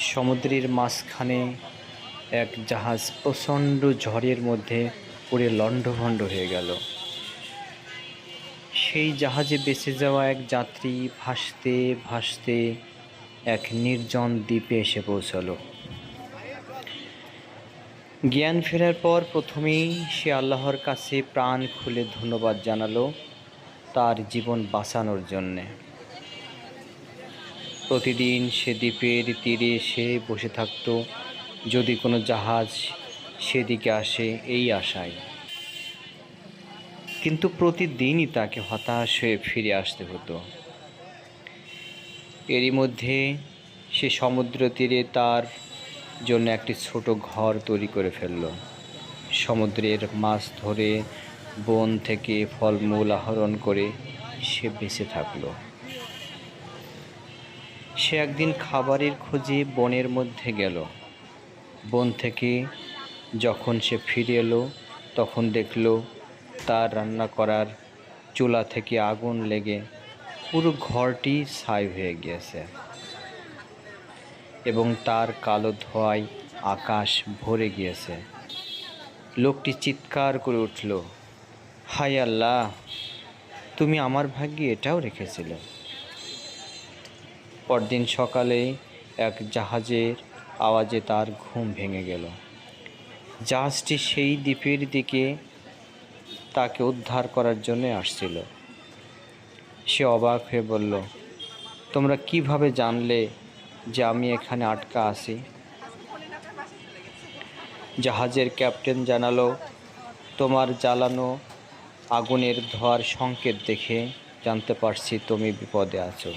সমুদ্রের মাঝখানে এক জাহাজ প্রচণ্ড ঝড়ের মধ্যে পুড়ে লণ্ডভণ্ড হয়ে গেল। সেই জাহাজে বেঁচে যাওয়া এক যাত্রী ভাসতে ভাসতে এক নির্জন দ্বীপে এসে পৌঁছালো। জ্ঞান ফেরার পর প্রথমেই সে আল্লাহর কাছে প্রাণ খুলে ধন্যবাদ জানালো তার জীবন বাঁচানোর জন্যে। প্রতিদিন সে দ্বীপের তীরে এসে বসে থাকতো। যদি কোনো জাহাজ সেদিকে আসে, এই আশায়। কিন্তু প্রতিদিনই তাকে হতাশ হয়ে ফিরে আসতে হতো। এরই মধ্যে সে সমুদ্র তীরে তার জন্য একটি ছোট ঘর তৈরি করে ফেলল। সমুদ্রের মাছ ধরে বন থেকে ফলমূল আহরণ করে সে বেঁচে থাকল। সে একদিন খাবারের খোঁজে বনের মধ্যে গেল। বন থেকে যখন সে ফিরে এলো, তখন দেখল তার রান্না করার চুলা থেকে আগুন লেগে পুরো ঘরটি ছাই হয়ে গিয়েছে এবং তার কালো ধোঁয়ায় আকাশ ভরে গিয়েছে। লোকটি চিৎকার করে উঠল, হায় আল্লাহ, তুমি আমার ভাগ্যে এটাও রেখেছিলে? পরদিন সকালে এক জাহাজের আওয়াজে তার ঘুম ভেঙে গেল। জাহাজটি সেই দ্বীপের দিকে তাকে উদ্ধার করার জন্য আসছিল। সে অবাক হয়ে বলল, তোমরা কীভাবে জানলে যে আমি এখানে আটকা আছি? জাহাজের ক্যাপ্টেন জানালো, তোমার জ্বালানো আগুনের ধোয়ার সংকেত দেখে জানতে পারছি তুমি বিপদে আছো।